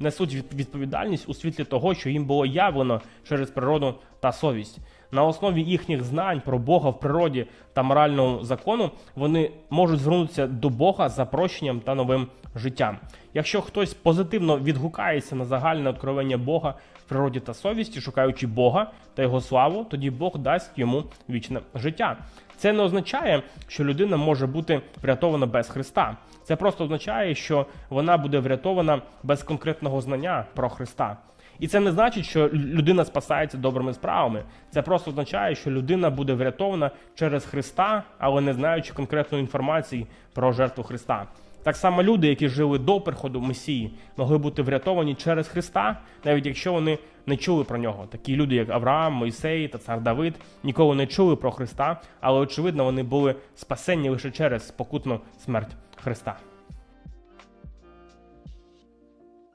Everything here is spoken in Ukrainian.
несуть від- відповідальність у світлі того, що їм було явлено через природу та совість. На основі їхніх знань про Бога в природі та морального закону вони можуть звернутися до Бога за прощенням та новим життям. Якщо хтось позитивно відгукається на загальне откровення Бога в природі та совісті, шукаючи Бога та його славу, тоді Бог дасть йому вічне життя. Це не означає, що людина може бути врятована без Христа. Це просто означає, що вона буде врятована без конкретного знання про Христа. І це не значить, що людина спасається добрими справами. Це просто означає, що людина буде врятована через Христа, але не знаючи конкретної інформації про жертву Христа. Так само люди, які жили до приходу Месії, могли бути врятовані через Христа, навіть якщо вони не чули про нього. Такі люди, як Авраам, Мойсей та цар Давид, ніколи не чули про Христа, але очевидно вони були спасені лише через спокутну смерть Христа.